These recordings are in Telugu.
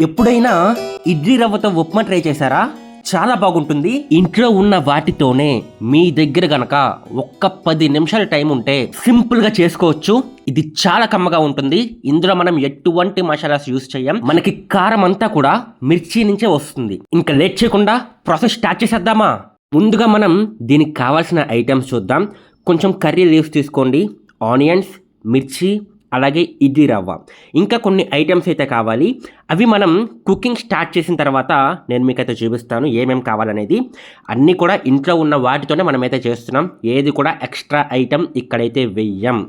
ఎప్పుడైనా ఇడ్లీ రవ్వతో ఉప్మా ట్రై చేశారా? చాలా బాగుంటుంది. ఇంట్లో ఉన్న వాటితోనే మీ దగ్గర గనక ఒక్క పది నిమిషాల టైం ఉంటే సింపుల్గా చేసుకోవచ్చు. ఇది చాలా కమ్మగా ఉంటుంది. ఇందులో మనం ఎటువంటి మసాలాస్ యూస్ చేయం? మనకి కారం అంతా కూడా మిర్చి నుంచే వస్తుంది. ఇంకా లేట్ చేయకుండా ప్రాసెస్ స్టార్ట్ చేసేద్దామా? ముందుగా మనం దీనికి కావాల్సిన ఐటమ్స్ చూద్దాం. కొంచెం కర్రీ లీవ్స్ తీసుకోండి. ఆనియన్స్ మిర్చి అలాగే ఇడ్లీ రవ్వ. ఇంకా కొన్ని ఐటమ్స్ అయితే కావాలి. అవి మనం కుకింగ్ స్టార్ట్ చేసిన తర్వాత నేను మీకైతే చూపిస్తాను ఏమేమి కావాలనేది. అన్నీ కూడా ఇంట్లో ఉన్న వాటితోనే మనమైతే చేస్తున్నాం. ఏది కూడా ఎక్స్ట్రా ఐటమ్ ఇక్కడైతే వెయ్యం.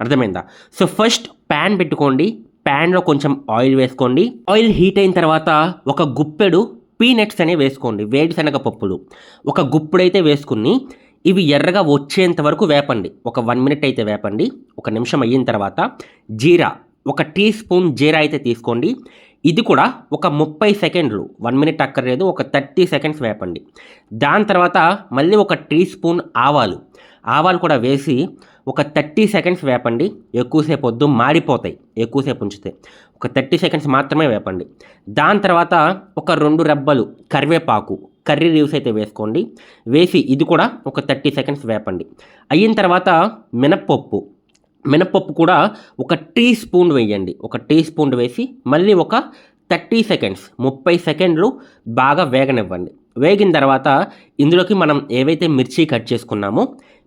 అర్థమైందా? సో ఫస్ట్ ప్యాన్ పెట్టుకోండి. ప్యాన్లో కొంచెం ఆయిల్ వేసుకోండి. ఆయిల్ హీట్ అయిన తర్వాత ఒక గుప్పెడు పీనట్స్ అనేవి వేసుకోండి. వేడిశనగ పప్పులు. ఒక గుప్పుడైతే వేసుకుని ఇవి ఎర్రగా వచ్చేంత వరకు వేపండి. ఒక వన్ మినిట్ అయితే వేపండి. ఒక నిమిషం అయిన తర్వాత జీరా ఒక టీ స్పూన్ జీరా అయితే తీసుకోండి. ఇది కూడా ఒక ముప్పై సెకండ్లు వన్ మినిట్ అక్కర్లేదు ఒక థర్టీ సెకండ్స్ వేపండి. దాని తర్వాత మళ్ళీ ఒక టీ స్పూన్ ఆవాలు. ఆవాలు కూడా వేసి ఒక థర్టీ సెకండ్స్ వేపండి. ఎక్కువసేపు వద్దు మాడిపోతాయి. ఎక్కువసేపు ఉంచితే ఒక థర్టీ సెకండ్స్ మాత్రమే వేపండి. దాని తర్వాత ఒక రెండు రెబ్బలు కరివేపాకు కర్రీ లీవ్స్ అయితే వేసుకోండి. వేసి ఇది కూడా ఒక థర్టీ సెకండ్స్ వేపండి. అయిన తర్వాత మినప్పప్పు. మినపప్పు కూడా ఒక టీ స్పూన్ వేయండి. ఒక టీ స్పూన్ వేసి మళ్ళీ ఒక థర్టీ సెకండ్స్ ముప్పై సెకండ్లు బాగా వేగనివ్వండి. వేగిన తర్వాత ఇందులోకి మనం ఏవైతే మిర్చి కట్ చేసుకున్నామో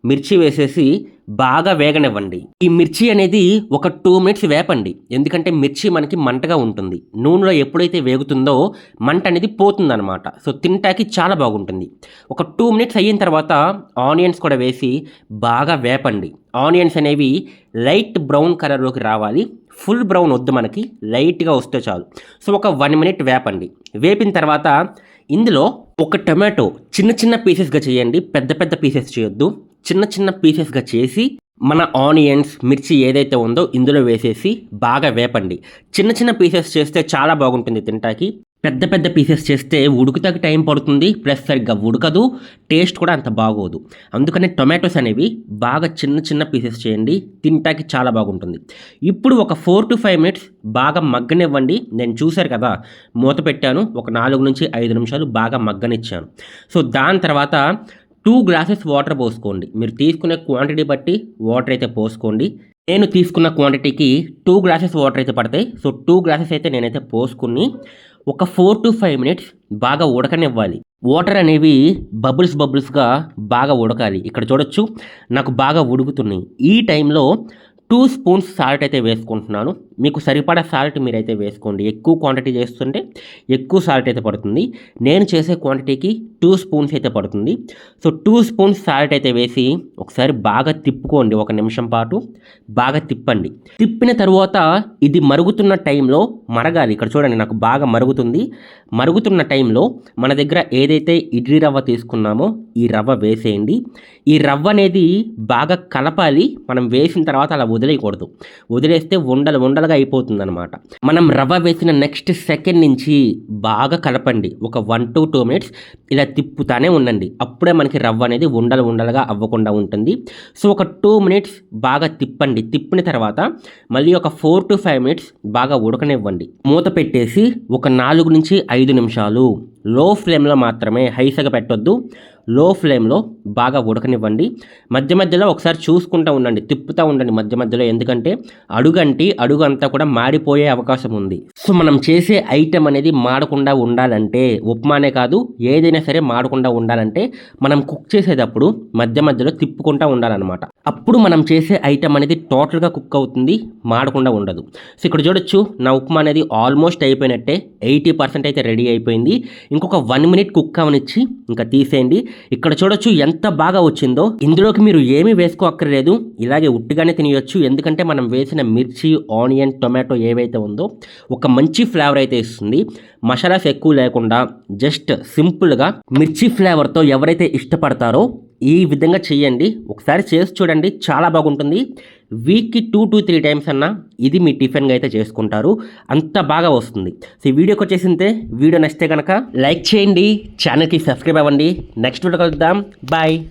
మిర్చి వేసేసి బాగా వేగనివ్వండి. ఈ మిర్చి అనేది ఒక టూ మినిట్స్ వేపండి. ఎందుకంటే మిర్చి మనకి మంటగా ఉంటుంది. నూనెలో ఎప్పుడైతే వేగుతుందో మంట అనేది పోతుందన్నమాట. సో తింటాకి చాలా బాగుంటుంది. ఒక టూ మినిట్స్ అయిన తర్వాత ఆనియన్స్ కూడా వేసి బాగా వేపండి. ఆనియన్స్ అనేవి లైట్ బ్రౌన్ కలర్లోకి రావాలి. ఫుల్ బ్రౌన్ వద్దు మనకి. లైట్గా వస్తే చాలు. సో ఒక వన్ మినిట్ వేపండి. వేపిన తర్వాత ఇందులో ఒక టొమాటో చిన్న చిన్న పీసెస్గా చేయండి. పెద్ద పెద్ద పీసెస్ చేయొద్దు. చిన్న చిన్న పీసెస్గా చేసి మన ఆనియన్స్ మిర్చి ఏదైతే ఉందో ఇందులో వేసేసి బాగా వేపండి. చిన్న చిన్న పీసెస్ చేస్తే చాలా బాగుంటుంది తింటాకి. పెద్ద పెద్ద పీసెస్ చేస్తే ఉడుకుతాకి టైం పడుతుంది ప్లస్ సరిగ్గా ఉడకదు టేస్ట్ కూడా అంత బాగోదు. అందుకని టొమాటోస్ అనేవి బాగా చిన్న చిన్న పీసెస్ చేయండి తింటాకి చాలా బాగుంటుంది. ఇప్పుడు ఒక ఫోర్ టు ఫైవ్ మినిట్స్ బాగా మగ్గనివ్వండి. నేను చూశారు కదా మూత పెట్టాను ఒక నాలుగు నుంచి ఐదు నిమిషాలు బాగా మగ్గనిచ్చాను. సో దాని తర్వాత టూ గ్లాసెస్ వాటర్ పోసుకోండి. మీరు తీసుకునే క్వాంటిటీ బట్టి వాటర్ అయితే పోసుకోండి. నేను తీసుకున్న క్వాంటిటీకి టూ గ్లాసెస్ వాటర్ అయితే పడతాయి. సో టూ గ్లాసెస్ అయితే నేనైతే పోసుకుని ఒక ఫోర్ టు ఫైవ్ మినిట్స్ బాగా ఉడకనివ్వాలి. వాటర్ అనేవి బబుల్స్ బబుల్స్గా బాగా ఉడకాలి. ఇక్కడ చూడొచ్చు నాకు బాగా ఉడుకుతున్నాయి. ఈ టైంలో టూ స్పూన్స్ సాల్ట్ అయితే వేసుకుంటున్నాను. మీకు సరిపడా సాల్ట్ మీరైతే వేసుకోండి. ఎక్కువ క్వాంటిటీ చేస్తుంటే ఎక్కువ సాల్ట్ అయితే పడుతుంది. నేను చేసే క్వాంటిటీకి టూ స్పూన్స్ అయితే పడుతుంది. సో టూ స్పూన్స్ సాల్ట్ అయితే వేసి ఒకసారి బాగా తిప్పుకోండి. ఒక నిమిషం పాటు బాగా తిప్పండి. తిప్పిన తర్వాత ఇది మరుగుతున్న టైంలో మరగాలి. ఇక్కడ చూడండి నాకు బాగా మరుగుతుంది. మరుగుతున్న టైంలో మన దగ్గర ఏదైతే ఇడ్లీ రవ్వ తీసుకున్నామో ఈ రవ్వ వేసేయండి. ఈ రవ్వ అనేది బాగా కలపాలి. మనం వేసిన తర్వాత అలా వదిలేయకూడదు. వదిలేస్తే ఉండలు ఉండలుగా అయిపోతుంది అనమాట మనం రవ్వ వేసిన నెక్స్ట్ సెకండ్ నుంచి బాగా కలపండి. ఒక వన్ టు టూ మినిట్స్ ఇలా తిప్పుతానే ఉండండి. అప్పుడే మనకి రవ్వ అనేది ఉండలు ఉండలుగా అవ్వకుండా ఉంటుంది. సో ఒక టూ మినిట్స్ బాగా తిప్పండి. తిప్పిన తర్వాత మళ్ళీ ఒక ఫోర్ టు ఫైవ్ మినిట్స్ బాగా ఉడకనివ్వండి. మూత పెట్టేసి ఒక నాలుగు నుంచి ఐదు నిమిషాలు లో ఫ్లేమ్లో మాత్రమే హైసగా పెట్టొద్దు. లో ఫ్లేమ్లో బాగా ఉడకనివ్వండి. మధ్య మధ్యలో ఒకసారి చూసుకుంటూ ఉండండి. తిప్పుతూ ఉండండి మధ్య మధ్యలో. ఎందుకంటే అడుగంటి అడుగు అంతా కూడా మాడిపోయే అవకాశం ఉంది. సో మనం చేసే ఐటెం అనేది మాడకుండా ఉండాలంటే ఉప్మానే కాదు ఏదైనా సరే మాడకుండా ఉండాలంటే మనం కుక్ చేసేటప్పుడు మధ్య మధ్యలో తిప్పుకుంటూ ఉండాలన్నమాట. అప్పుడు మనం చేసే ఐటెం అనేది టోటల్గా కుక్ అవుతుంది మాడకుండా ఉండదు. సో ఇక్కడ చూడొచ్చు నా ఉప్మా అనేది ఆల్మోస్ట్ అయిపోయినట్టే ఎయిటీ పర్సెంట్ అయితే రెడీ అయిపోయింది. ఇంకొక వన్ మినిట్ కుక్ అవనిచ్చి ఇంకా తీసేయండి. ఇక్కడ చూడొచ్చు ఎంత బాగా వచ్చిందో. ఇందులోకి మీరు ఏమీ వేసుకోక్కర్లేదు. ఇలాగే ఉట్టిగానే తినేయొచ్చు. ఎందుకంటే మనం వేసిన మిర్చి ఆనియన్ టొమాటో ఏవైతే ఉందో ఒక మంచి ఫ్లేవర్ అయితే ఇస్తుంది. మసాలాస్ ఎక్కువ లేకుండా జస్ట్ సింపుల్గా మిర్చి ఫ్లేవర్తో ఎవరైతే ఇష్టపడతారో ఈ విధంగా చేయండి. ఒకసారి చేసి చూడండి. చాలా బాగుంటుంది. వీక్కి టూ టు త్రీ టైమ్స్ అన్నా ఇది మీ టిఫిన్గా అయితే చేసుకుంటారు. అంత బాగా వస్తుంది. సో ఈ వీడియోకి వచ్చేసిందే. వీడియో నచ్చితే కనుక లైక్ చేయండి. ఛానల్కి సబ్స్క్రైబ్ అవ్వండి. నెక్స్ట్ వీడియో కలుద్దాం. బాయ్.